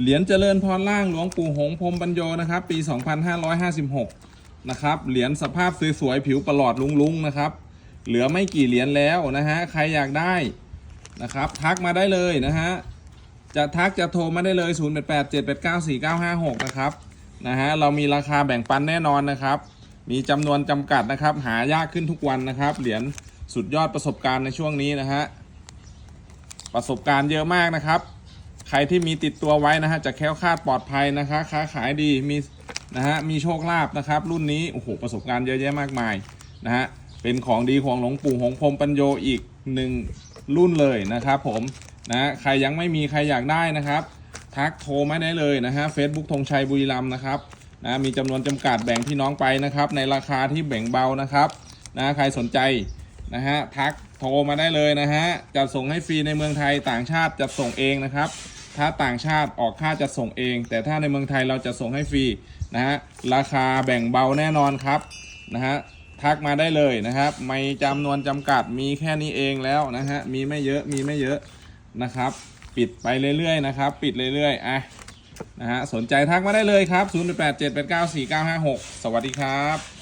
เหรียญเจริญพรล่างหลวงปู่หงส์พรมปัญโยนะครับ ปี 2556 นะครับ เหรียญสภาพสวยๆผิวประหลอดลุงๆนะครับ เหลือไม่กี่เหรียญแล้วนะฮะ ใครอยากได้นะครับ ทักมาได้เลยนะฮะ จะทักจะโทรมาได้เลย 0 8 8 7 8 9 4 9 5 6 นะครับ นะฮะ เรามีราคาแบ่งปันแน่นอนนะครับ มีจำนวนจำกัดนะครับ หายากขึ้นทุกวันนะครับ เหรียญสุดยอดประสบการณ์ในช่วงนี้นะฮะ ประสบการณ์เยอะมากนะครับ ใครที่มีติดตัวไว้นะฮะจะแคล้วคลาดปลอดภัยนะคะค้าขายดีมีนะฮะมีโชคลาภนะครับ รุ่นนี้โอ้โหประสบการณ์เยอะแยะมากมายนะฮะเป็นของดีของหลวงปู่หงพรมปัญโยอีกหนึ่งรุ่นเลยนะครับผมนะใครยังไม่มีใครอยากได้นะครับทักโทรมาได้เลยนะฮะ Facebook ธงชัยบุรีรัมนะครับนะมีจำนวนจำกัดแบ่งพี่น้องไปนะครับ ในราคาที่แบ่งเบานะครับนะใครสนใจนะฮะทักโทรมาได้เลยนะฮะจะส่งให้ฟรีในเมืองไทยต่างชาติจะส่งเองนะครับ ถ้าต่างชาติออกค่าจะส่งเอง แต่ถ้าในเมืองไทยเราจะส่งให้ฟรีนะฮะราคาแบ่งเบาแน่นอนครับนะฮะทักมาได้เลยนะครับ ไม่จำนวนจำกัดมีแค่นี้เองแล้วนะฮะมีไม่เยอะมีไม่เยอะนะครับ ปิดไปเรื่อยๆนะครับ ปิดเรื่อยๆอะนะฮะสนใจทักมาได้เลยครับ 0878949956 สวัสดีครับ